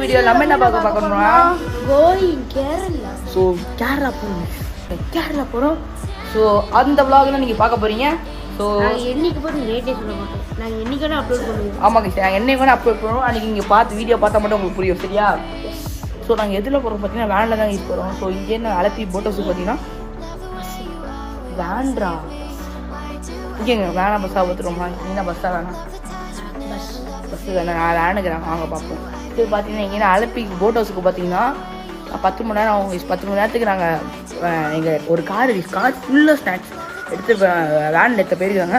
Video நம்ம என்ன பார்க்க பார்க்கணும்னா கோயிங் கேரளா ஸோ கேரளா போகிறோம் கேரளா போகிறோம் ஸோ அந்த vlog தான் நீங்கள் பார்க்க போகிறீங்க ஸோ என்னைக்கு போட்டு ரேட்டே சொல்ல மாட்டோம் நாங்க என்னைக்கு அப்லோட் பண்ணுவோம் ஆமாங்க சார் என்னை வேணால் அப்லோட் பண்ணுவோம் அன்றைக்கி நீங்கள் பார்த்து வீடியோ பார்த்தா மட்டும் உங்களுக்கு புரியும் சரியா? ஸோ நாங்கள் எதில் போகிறோம் பார்த்தீங்கன்னா வேனில் தான் யூஸ் போகிறோம் ஸோ இங்கேருந்து அலப்பி போட்டோஸ் பார்த்தீங்கன்னா வேன்ட்ரா இங்கேங்க வேணா பஸ்ஸாக பார்த்துருவோமா என்ன பஸ்ஸாக வேணாம். பஸ் பஸ்ஸு தானே நான் வேணுங்கிறேன் வாங்க பார்ப்போம். இது பார்த்தீங்கன்னா இங்கே அலப்பி போட் ஹவுஸுக்கு பார்த்தீங்கன்னா பத்து மணி நேரம் ஆகும். பத்து மணி நேரத்துக்கு நாங்கள் எங்கள் ஒரு கார் கார் ஃபுல்லாக ஸ்நாக்ஸ் எடுத்து வேனில் எடுத்த போயிருக்காங்க.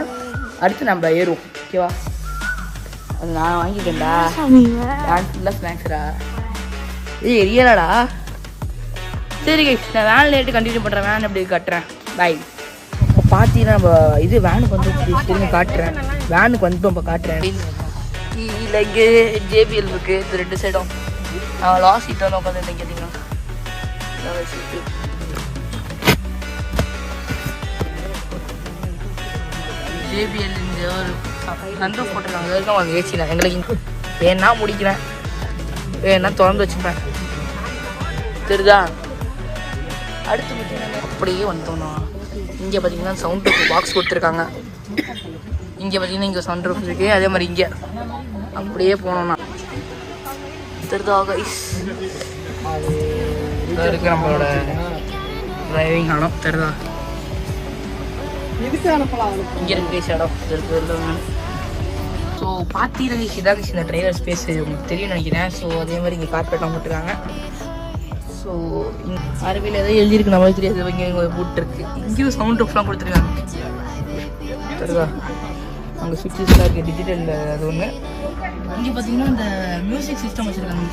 அடுத்து நம்ம ஏறுவோம். ஓகேவா அது நான் வாங்கிட்டேன்டா. வேன் ஃபுல்லாக ஸ்நாக்ஸ்டா இது எரியலடா. சரி கைஸ் நான் வேனில் லேட்டு கண்டினியூ பண்ணுறேன் வேன் அப்படி கட்டுறேன். பாய் பார்த்தீங்கன்னா நம்ம இது வேனுக்கு வந்து திரும்பி காட்டுறேன். வேனுக்கு வந்து நம்ம காட்டுறேன். கீழே இங்கே ஜேபிஎல் இருக்குது இது ரெண்டு சைடும் நான் லாஸ்ட் சீட்டில் வந்து உட்காந்துருந்தேன் கேட்டிங்கன்னா சீட்டு ஜேபிஎல் இந்த ஒரு நன்று போட்டுருக்காங்க அதுதான் அவங்க ஏசி நான் எங்களுக்கு வேணா முடிக்கிறேன். வேணா திறந்து வச்சுப்பேன். தெரியுதா? அடுத்து பார்த்தீங்கன்னா அப்படியே வந்தோம்னா இங்கே பார்த்தீங்கன்னா சவுண்ட் பாக்ஸ் கொடுத்துருக்காங்க. இங்கே பார்த்தீங்கன்னா இங்கே சவுண்ட் ரூஃப் இருக்குது அதே மாதிரி இங்கே. அப்படியே போனோம்னா. தெரியுதா கைஸ் இருக்கு நம்மளோட டிரைவிங் இடம் தெரியுதா இங்கே இருக்கு இடம். இருக்கு ஸோ இதான் கைஸ் இந்த டிரைவர் ஸ்பேஸ் உங்களுக்கு தெரியும் நினைக்கிறேன். ஸோ அதே மாதிரி இங்கே கார்பெட்லாம் போட்டுருக்காங்க. ஸோ அரபியில் ஏதோ எழுதியிருக்கு நம்மளுக்கு தெரியாது. இங்கே போட்டுருக்கு. இங்கேயும் சவுண்ட் ரூஃப்லாம் கொடுத்துருக்காங்க. தெரியுதா அங்கே சுவிட்சஸ்லாம் இருக்குது டிஜிட்டலில் அது ஒன்று இங்கே பார்த்தீங்கன்னா இந்த மியூசிக் சிஸ்டம் வச்சுருக்காங்க.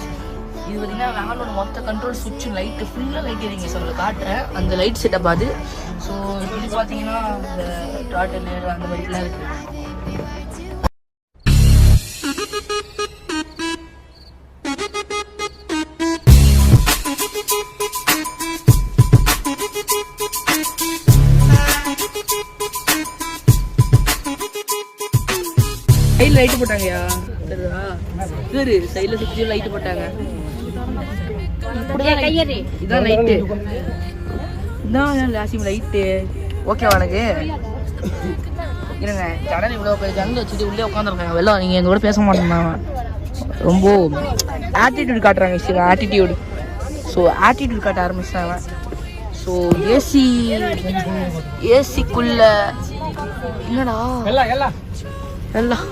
இது பார்த்தீங்கன்னா வேனோட மொத்த கண்ட்ரோல் சுவிட்சு லைட்டு ஃபுல்லாக லைட் எரிங்க சொல்ல காட்டுறேன் அந்த லைட் செட்டப் அது. ஸோ இது பார்த்தீங்கன்னா இந்த டாட்டர் அந்த மாதிரிலாம் இருக்குது சைடில் லைட்டு போட்டாங்கயா தெரியுதா? சரி சைடில் சுற்றி லைட்டு போட்டாங்க. கையறி. இதான் லைட்டு இதான் லாசிம் லைட்டு ஓகேவா எனக்கு இருங்க. ஜன்னல் இவ்வளோ பெரிய ஜன்னல் வச்சுட்டு உள்ளே உட்காந்துருக்காங்க வெளில நீங்கள் எங்க கூட பேச மாட்டேங்க ரொம்ப ஆட்டிடியூட் காட்டுறாங்க சரி ஆட்டிடியூட் ஸோ ஆட்டிடியூட் காட்ட ஆரம்பிச்சிட்டாங்க. ஸோ ஏசி ஏசிக்குள்ள என்னடா? எல்லாம்.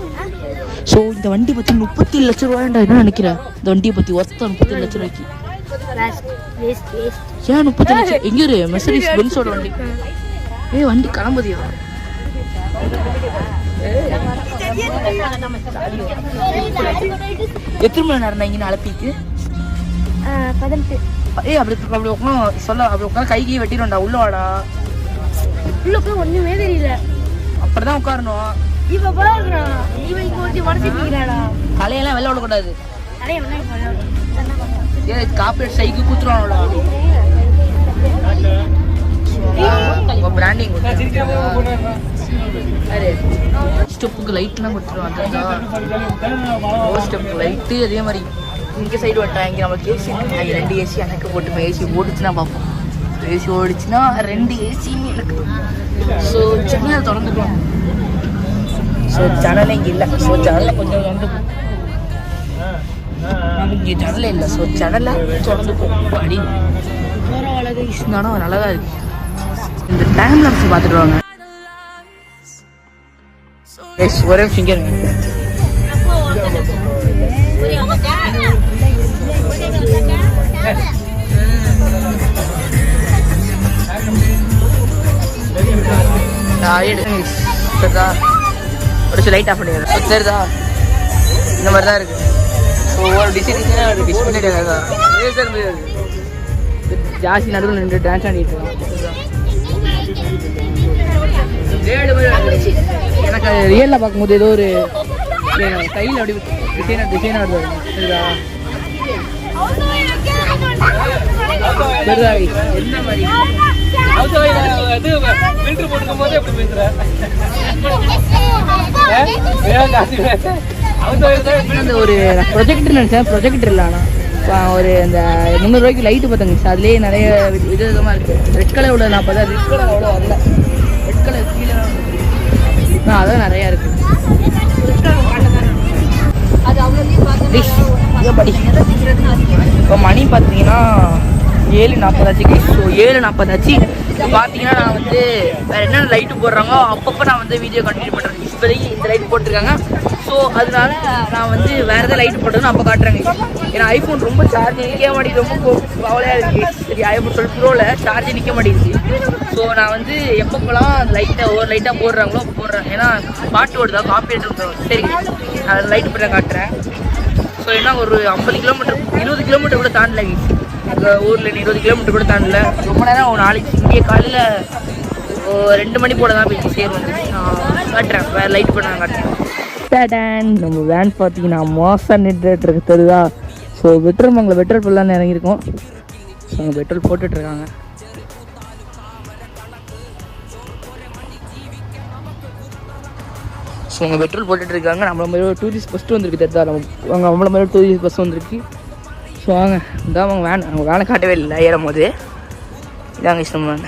ஸோ இந்த வண்டி பற்றி முப்பத்தி லட்ச ரூபாய்டா என்ன நினைக்கிறேன் இந்த வண்டியை பற்றி ஒருத்த முப்பத்தி லட்ச ரூபாய்க்கு. ஏன் முப்பத்தி லட்சம்? எங்க இரு மெசரிஸ் பென்ஸோட வண்டி. ஏய் வண்டி கிளம்புதியா? எத்தனை மணி நேரம் இங்கே அலப்பிக்கு? பதினெட்டு ஏய் அப்படி அப்படி உட்காந்து சொல்ல அப்படி உட்காந்து கை கை வெட்டிடும்டா உள்ள வாடா. உள்ள போய் ஒண்ணுமே தெரியல. அப்படிதான் உட்காரணும். இப்ப பாருடா இவன் இங்க ஒருத்தி மனசு நிக்கிறாடா தலையெல்லாம் வெளில விடக்கூடாது. ஏ காப்பீட் சைக்கு குத்துருவானோடா. பிராண்டிங் அரே ஸ்டெப்புக்கு லைட்லாம் கொடுத்துருவாங்க ஸ்டெப்புக்கு லைட்டு அதே மாதிரி இங்கே சைடு வந்துட்டாங்க இங்கே நமக்கு ஏசி ரெண்டு ஏசி எனக்கு போட்டு ஏசி ஓடிச்சுன்னா பார்ப்போம். ஏசி ஓடிச்சுன்னா ரெண்டு ஏசியுமே எனக்கு ஸோ ஜன்னல் திறந்துக்கலாம். ஸோ ஜன்னலே இங்கே இல்லை. ஸோ ஜன்னலை கொஞ்சம் வந்து இங்கே ஜன்னலே இல்லை. ஸோ ஜன்னலை திறந்து போகும் அடி பரவாயில்ல இருந்தாலும் நல்லா தான்? இருக்கு. இந்த டைம் லாப்ஸ் பார்த்துட்டு வாங்க. ஒரே ஃபிங்கர் சில லைட் ஆஃப் பண்ணிடுறேன் சரிதா. இந்த மாதிரி தான் இருக்கு ஸோ ஒரு டிசைன் டிசைனாக இருக்குது? தான் ஜாஸ்தி நடுவில் நின்று டான்ஸ் ஆடிட்டு இருக்கான் எனக்கு ரியலில் பார்க்கும்போது ஏதோ ஒரு கையில் அப்படி டிசைனாக டிசைனாக வருது. சரிதா? என்ன மாதிரி? இது ஃபில்டர் போட்டுக்கும் எப்படி பேசுற? அந்த ஒரு ப்ரொஜெக்டர் நினச்சேன் ப்ரொஜெக்டர் இல்லை ஆனால் இப்போ ஒரு அந்த முந்நூறுரூவாய்க்கு லைட்டு பார்த்தேங்க சார் அதுலேயே நிறைய வித வித விதமாக இருக்குது ரெட் கலரோட நான் பார்த்தா ரெட் கலர் அவ்வளோ வரல. ஏழு நாற்பதாச்சு ஸோ ஏழு நாற்பதாச்சு. இப்போ பார்த்தீங்கன்னா நான் வந்து வேறு என்னென்ன லைட்டு போடுறாங்களோ அப்பப்போ நான் வந்து வீடியோ கண்டினியூ பண்ணுறேன் இப்போதைக்கு இந்த லைட் போட்டிருக்காங்க. ஸோ அதனால நான் வந்து வேறு எதாவது லைட் போட்டதுன்னு அப்போ காட்டுறேங்க. ஏன்னா ஐஃபோன் ரொம்ப சார்ஜ் நிற்க மாட்டேங்குது. ரொம்ப கவலையாக இருக்குது சரி ஐஃபோன் டுவெல் ப்ரோவில் சார்ஜ் நிற்க மாட்டேங்குது. ஸோ நான் வந்து எப்பப்போலாம் அந்த லைட்டை ஒவ்வொரு லைட்டாக போடுறாங்களோ போடுறேன். ஏன்னா பாட்டு ஓடுதா காப்பி சரி நான் லைட் போட்டு காட்டுறேன். ஸோ என்ன ஒரு ஐம்பது கிலோமீட்டர் இருபது கிலோமீட்டர் கூட தாண்டல எங்கள் ஊரில் இருபது கிலோமீட்டர் கூட தாண்டல. ரொம்ப நேரம் ஒரு நாளைக்கு இங்கே காலையில் ரெண்டு மணி போல தான் போய் சேரும் நான் காட்டுறேன். வேறு லைட் பண்ண காட்டுறேன். நம்ம வேன் பார்த்தீங்கன்னா மோசம் நின்றுட்டு இருக்கு தெரியுதா? ஸோ பெட்ரோல் மங்களை பெட்ரோல் ஃபுல்லாக இறங்கியிருக்கோம். ஸோ அங்கே பெட்ரோல் போட்டுட்ருக்காங்க ஸோ அவங்க பெட்ரோல் போட்டுட்டு இருக்காங்க நம்மள மாதிரி ஒரு டூரிஸ்ட் பஸ்ட்டு வந்திருக்கு தெரிதா நம்ம அவங்க நம்மள மாதிரி டூரிஸ்ட் பஸ் வந்திருக்கு. ஸோ வாங்க. இந்த அவங்க வேன் அவங்க வேனை காட்டவே இல்லை. ஏறும் போது. இதாங்க இஷ்டம். வேன்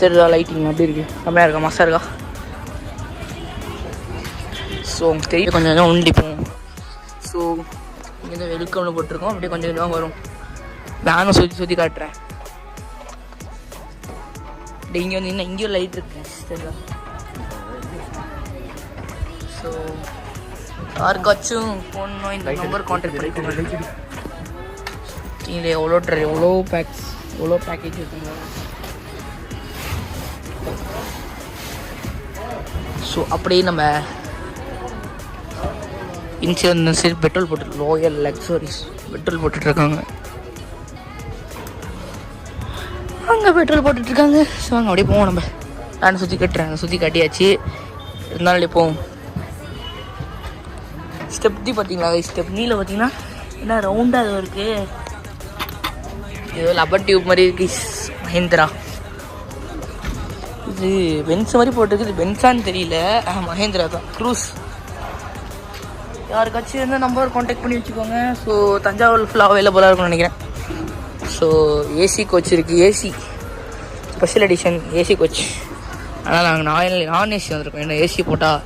தெரிதா லைட்டிங் அப்படி இருக்கு? கம்மியாக இருக்கா? மசா இருக்கா? ஸோ அவங்க தெரியும் கொஞ்சம் கொஞ்சம் உண்டிப்போம் ஸோ இங்கே தான் வெல்கம்னு போட்டிருக்கோம். அப்படியே கொஞ்சம் கொஞ்சமாக வரும். வேனும் சுற்றி சுற்றி காட்டுறேன். இங்கே வந்து இன்னும் இங்கேயும் லைட் இருக்கு. சரிங்களா ஸோ யாருக்காச்சும் போடணும் இந்த நம்பர் கான்டாக்ட் பண்ணிக்கோங்க. இதில் எவ்வளோ ட்ரெ எவ்வளோ பேக்ஸ் எவ்வளோ பேக்கேஜ் இருக்குங்க? ஸோ அப்படியே நம்ம இன்சூரன்ஸ் சரி பெட்ரோல் போட்டு லோயல் லக்ஸரிஸ் பெட்ரோல் போட்டுட்ருக்காங்க. அங்கே பெட்ரோல் போட்டுட்ருக்காங்க. ஸோ அங்கே அப்படியே போவோம் நம்ம. நான் சுற்றி கட்டுறேன். சுற்றி கட்டியாச்சு. இருந்தாலும் போவோம். ஸ்டெப்டி பார்த்தீங்களா ஸ்டெப் பார்த்தீங்கன்னா என்ன ரவுண்டாக அது இருக்குது ஏதோ லப்பர் டியூப் மாதிரி இருக்கு மஹேந்திரா இது பென்ஸ் மாதிரி போட்டிருக்கு இது பென்ஸான்னு தெரியல மஹேந்திரா தான். க்ரூஸ் யாருக்காச்சும் இருந்தால் நம்பர் காண்டாக்ட் பண்ணி வச்சுக்கோங்க. ஸோ தஞ்சாவூர் ஃபுல்லாக அவைலபிளாக இருக்கும்னு நினைக்கிறேன். ஸோ ஏசி கோச் இருக்குது AC special edition AC coach ஆனால் நாங்கள் நான் நான் ஏசி வந்திருக்கோம். ஏன்னா ஏசி போட்டால்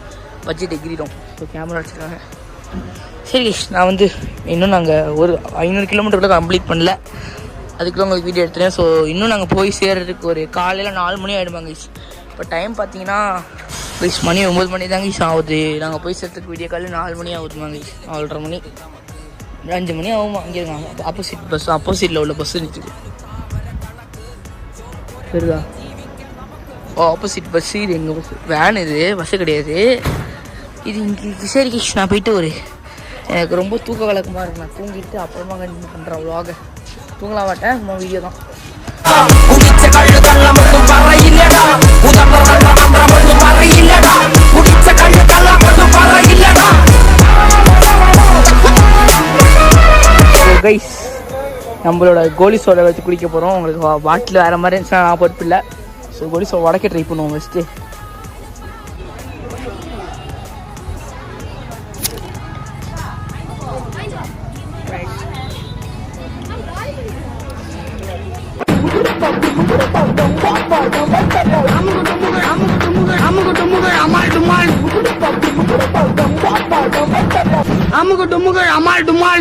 பட்ஜெட் எகிரிடும். ஸோ கேமரா வச்சுருக்காங்க. சரி நான் வந்து இன்னும் நாங்கள் ஒரு ஐநூறு கிலோமீட்டர் கம்ப்ளீட் பண்ணல. அதுக்குள்ள உங்களுக்கு வீடியோ எடுத்துறேன் ஸோ இன்னும் நாங்கள் போய் சேர்றதுக்கு ஒரு காலையில் நாலு மணி ஆகிடுவாங்க கைஸ் இப்போ டைம் பார்த்தீங்கன்னா கைஸ் மணி ஒம்பது மணி தாங்க கைஸ் ஆகுது. நாங்கள் போய் சேர்த்துக்கு வீடியோ காலையில் நாலு மணி ஆகுதுமாங்க கைஸ் நாலரை மணி. ஒரு அஞ்சு மணி ஆகும் அங்கே இருக்காங்க ஆப்போசிட் பஸ் ஆப்போசிட்டில் உள்ள பஸ் நிற்குது சரிதா? ஓ ஆப்போசிட் பஸ் இது எங்கள் பஸ் வேன் இது பஸ்ஸு கிடையாது. இது இங்கே சரி நான் போயிட்டு ஒரு எனக்கு ரொம்ப தூக்க கலக்கமாக இருக்கு. நான் தூங்கிட்டு அப்புறமா கண்டினியூ பண்ணுறேன் விலாக தூங்கலாம் மாட்டேன் சும்மா வீடியோ தான். கைஸ் நம்மளோட கோலி சோடா வச்சு குடிக்க போகிறோம் உங்களுக்கு வாட்டில் வேறு மாதிரி இருந்துச்சுன்னா நான் பொறுப்பில்லை ஸோ கோலி சோடை உடக்க ட்ரை பண்ணுவோம் ஃபஸ்ட்டு আমার ডুমাল আমগো ডুমুকে আমার ডুমাল।